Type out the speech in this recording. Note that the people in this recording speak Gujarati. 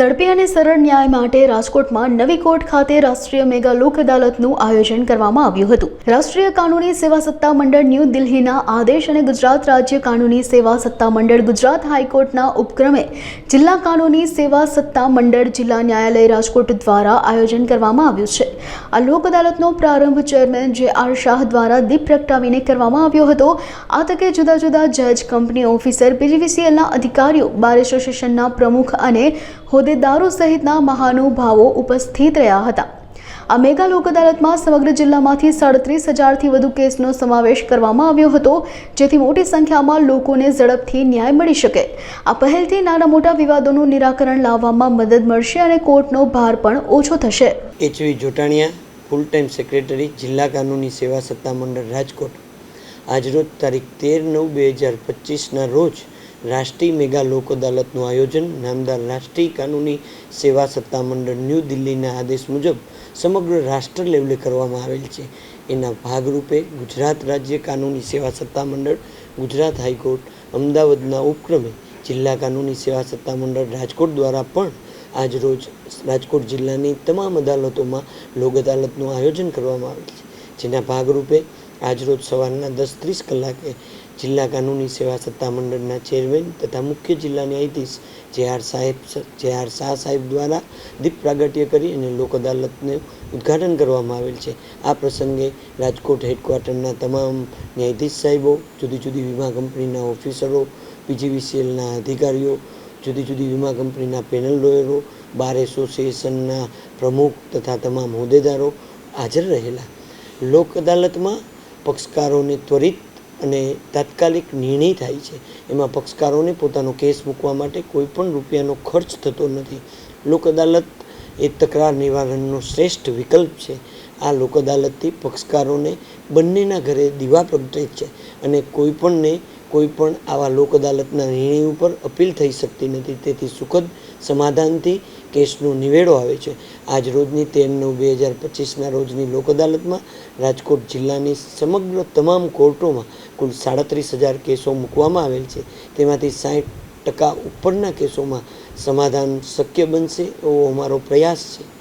ઝડપી અને સરળ ન્યાય માટે રાજકોટમાં નવી કોર્ટ ખાતે રાષ્ટ્રીય મેગા લોક અદાલતનું આયોજન કરવામાં આવ્યું હતું. રાષ્ટ્રીય કાનૂની સેવા સત્તા મંડળ ન્યૂ દિલ્હીના આદેશ અને ગુજરાત રાજ્ય કાનૂની સેવા સત્તા મંડળ ગુજરાત હાઈકોર્ટના ઉપક્રમે જિલ્લા કાનૂની સેવા સત્તા મંડળ જિલ્લા ન્યાયાલય રાજકોટ દ્વારા આયોજન કરવામાં આવ્યું છે. આ લોક અદાલતનો પ્રારંભ ચેરમેન જે આર શાહ દ્વારા દીપ પ્રગટાવીને કરવામાં આવ્યો હતો. આ તકે જુદા જુદા જજ, કંપની ઓફિસર, પીજીવીસીએલના અધિકારીઓ બાર એસોસિએશનના પ્રમુખ અને હોદ્દેદારો સહિતના મહાનુભાવો ઉપસ્થિત રહ્યા હતા. આ મેગા લોક અદાલતમાં સમગ્ર જિલ્લામાંથી સાડત્રીસ હજારથી વધુ કેસનો સમાવેશ કરવામાં આવ્યો હતો, જેથી મોટી સંખ્યામાં લોકોને ઝડપથી ન્યાય મળી શકે. આ પહેલથી નાના મોટા વિવાદોનું નિરાકરણ લાવવામાં મદદ મળશે અને કોર્ટનો ભાર પણ ઓછો થશે. HV Jotaniya full time secretary, જિલ્લા કાનૂની સેવા સત્તા રાજકોટ. આજરોજ તારીખ તેર નવ બે હજાર પચીસના રોજ રાષ્ટ્રીય મેગા લોક અદાલતનું આયોજન નામદાર રાષ્ટ્રીય કાનૂની સેવા સત્તામંડળ ન્યૂ દિલ્હીના આદેશ મુજબ સમગ્ર રાષ્ટ્ર લેવલે કરવામાં આવેલ છે. એના ભાગરૂપે ગુજરાત રાજ્ય કાનૂની સેવા સત્તામંડળ, ગુજરાત હાઈકોર્ટ, અમદાવાદના ઉપક્રમે જિલ્લા કાનૂની સેવા સત્તામંડળ રાજકોટ દ્વારા પણ આજરોજ રાજકોટ જિલ્લાની તમામ અદાલતોમાં લોક અદાલતનું આયોજન કરવામાં આવેલ છે. જેના ભાગરૂપે આજરોજ સવારના દસ ત્રીસ કલાકે જિલ્લા કાનૂની સેવા સત્તામંડળના ચેરમેન તથા મુખ્ય જિલ્લા ન્યાયાધીશ જે આર સાહેબ જે આર શાહ સાહેબ દ્વારા દીપ પ્રાગટ્ય કરી અને લોક અદાલતને ઉદ્ઘાટન કરવામાં આવેલ છે. આ પ્રસંગે રાજકોટ હેડક્વાર્ટરના તમામ ન્યાયાધીશ સાહેબો, જુદી જુદી વીમા કંપનીના ઓફિસરો, પીજીવીસીએલના અધિકારીઓ, જુદી જુદી વીમા કંપનીના પેનલ લોયરો, બાર એસોસિએશનના પ્રમુખ તથા તમામ હોદ્દેદારો હાજર રહેલા. લોક અદાલતમાં પક્ષકારોને ત્વરિત અને તાત્કાલિક નિર્ણય થાય છે. એમાં પક્ષકારોને પોતાનો કેસ મૂકવા માટે કોઈ પણ રૂપિયાનો ખર્ચ થતો નથી. લોક અદાલત એ તકરાર નિવારણનો શ્રેષ્ઠ વિકલ્પ છે. આ લોક અદાલતથી પક્ષકારોને બંનેના ઘરે દીવા પ્રગટે છે અને કોઈ પણને કોઈ પણ આવા લોક અદાલતના નિર્ણય ઉપર અપીલ થઈ શકતી નથી. તેથી સુખદ સમાધાનથી કેસનો નિવેડો આવે છે. આજ રોજની તેર નવ બે હજાર પચીસના રોજની લોક અદાલતમાં રાજકોટ જિલ્લાની સમગ્ર તમામ કોર્ટોમાં કુલ સાડત્રીસ હજાર કેસો મૂકવામાં આવેલ છે. તેમાંથી સાઠ ટકા ઉપરના કેસોમાં સમાધાન શક્ય બનશે એવો અમારો પ્રયાસ છે.